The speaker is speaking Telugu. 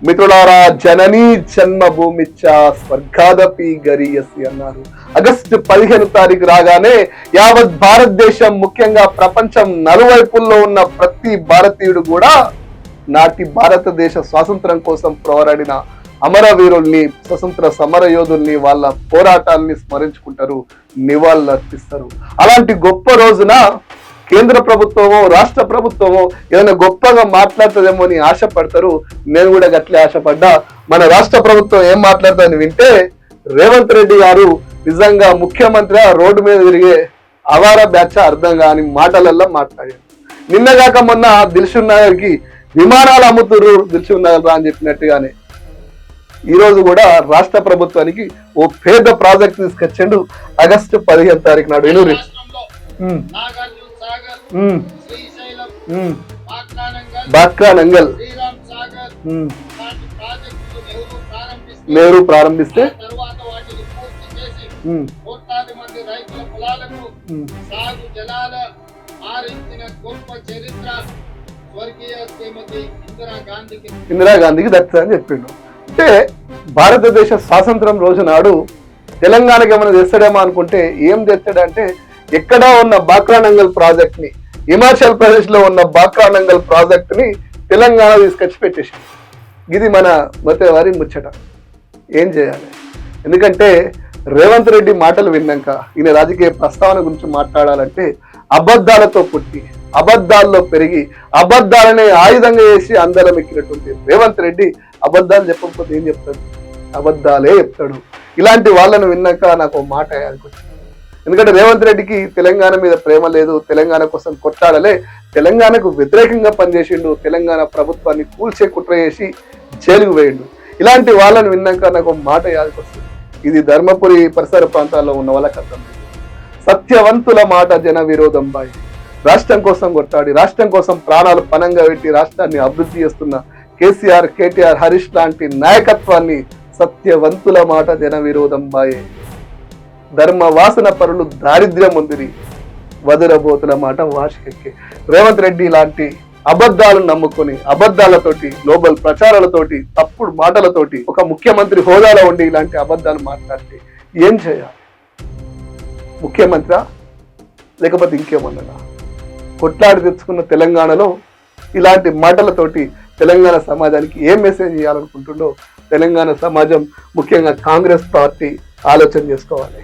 మిత్రులారా జననీ జన్మభూమిచ్చ స్వర్గాదపి గరియసి అన్నారు. ఆగస్టు పదిహేను తారీఖు రాగానే యావత్ భారతదేశం ముఖ్యంగా ప్రపంచం నలువైపుల్లో ఉన్న ప్రతి భారతీయుడు కూడా నాటి భారతదేశ స్వాతంత్రం కోసం పోరాడిన అమరవీరుల్ని స్వతంత్ర సమర యోధుల్ని వాళ్ళ పోరాటాల్ని స్మరించుకుంటారు నివాళులు అర్పిస్తారు అలాంటి గొప్ప రోజున కేంద్ర ప్రభుత్వమో రాష్ట్ర ప్రభుత్వమో ఏదైనా గొప్పగా మాట్లాడుతుందేమో అని ఆశపడతారు. నేను కూడా గట్లే ఆశపడ్డా. మన రాష్ట్ర ప్రభుత్వం ఏం మాట్లాడుతుందని వింటే రేవంత్ రెడ్డి గారు నిజంగా ముఖ్యమంత్రి రోడ్డు మీద తిరిగే అవార బ్యాచ్ అర్థం కాని మాటలల్లో మాట్లాడారు. నిన్నగాక మొన్న దిల్సుఖ్ నగర్కి విమానాలు అమ్ముతుర్రు దిల్సుఖ్ నగర్ రా అని చెప్పినట్టుగానే. ఈ రోజు కూడా రాష్ట్ర ప్రభుత్వానికి ఓ పేద ప్రాజెక్ట్ తీసుకొచ్చిండు. ఆగస్టు పదిహేను తారీఖు నాడు. ఎనూరి బాక్రా నంగల్ నెహ్రూ ప్రారంభిస్తే? కోట్లాది మంది రైతుల సాగు జలాల ఆరించిన గొప్ప చరిత్ర స్వర్గీయ శ్రీమతి ఇందిరాగాంధీకి ఇందిరాగాంధీకి దక్కుతుందని చెప్పిండు. అంటే భారతదేశ స్వాతంత్రం రోజు నాడు తెలంగాణకి ఏమైనా తెస్తాడేమో అనుకుంటే ఏం తెస్తాడంటే ఎక్కడా ఉన్న బాక్రానంగల్ ప్రాజెక్ట్ని హిమాచల్ ప్రదేశ్లో ఉన్న బాక్రానంగల్ ప్రాజెక్ట్ని తెలంగాణ తీసుకొచ్చి పెట్టేసింది. ఇది మన మతవారి ముచ్చట. ఏం చేయాలి? ఎందుకంటే రేవంత్ రెడ్డి మాటలు విన్నాక ఈయన రాజకీయ ప్రస్తావన గురించి మాట్లాడాలంటే అబద్ధాలతో పుట్టి అబద్ధాల్లో పెరిగి అబద్ధాలనే ఆయుధంగా వేసి అందరం ఎక్కినటువంటి రేవంత్ రెడ్డి అబద్ధాలు చెప్పకపోతే ఏం చెప్తాడు? అబద్ధాలే చెప్తాడు. ఇలాంటి వాళ్ళను విన్నాక నాకు మాట అనుకుంటున్నాను ఎందుకంటే రేవంత్ రెడ్డికి తెలంగాణ మీద ప్రేమ లేదు తెలంగాణ కోసం కొట్టాడలే తెలంగాణకు వ్యతిరేకంగా పనిచేసిండు తెలంగాణ ప్రభుత్వాన్ని కూల్చే కుట్ర చేసి జైలుకు వేయండు ఇలాంటి వాళ్ళని విన్నాక నాకు మాట యాదకి వస్తుంది ఇది ధర్మపురి పరిసర ప్రాంతాల్లో ఉన్న వాళ్ళకి అర్థం సత్యవంతుల మాట జన విరోధం బాయ్. రాష్ట్రం కోసం కొట్టాడి రాష్ట్రం కోసం ప్రాణాలు పనంగా పెట్టి రాష్ట్రాన్ని అభివృద్ధి చేస్తున్న కేసీఆర్ కేటీఆర్ హరీష్ లాంటి నాయకత్వాన్ని సత్యవంతుల మాట జన విరోధం బాయే. ధర్మ వాసన పరులు దారిద్ర్యం ఉందిరి. వదురబోతుల మాట వాషికెక్కి రేవంత్ రెడ్డి లాంటి అబద్ధాలను నమ్ముకొని అబద్ధాలతోటి గ్లోబల్ ప్రచారాలతోటి తప్పుడు మాటలతోటి ఒక ముఖ్యమంత్రి హోదాలో ఉండి ఇలాంటి అబద్ధాలు మాట్లాడితే ఏం చేయాలి? ముఖ్యమంత్రి? లేకపోతే ఇంకేమన్నా కొట్లాడి తెచ్చుకున్న తెలంగాణలో ఇలాంటి మాటలతోటి తెలంగాణ సమాజానికి ఏం మెసేజ్ చేయాలనుకుంటుండో తెలంగాణ సమాజం ముఖ్యంగా కాంగ్రెస్ పార్టీ ఆలోచన చేసుకోవాలి.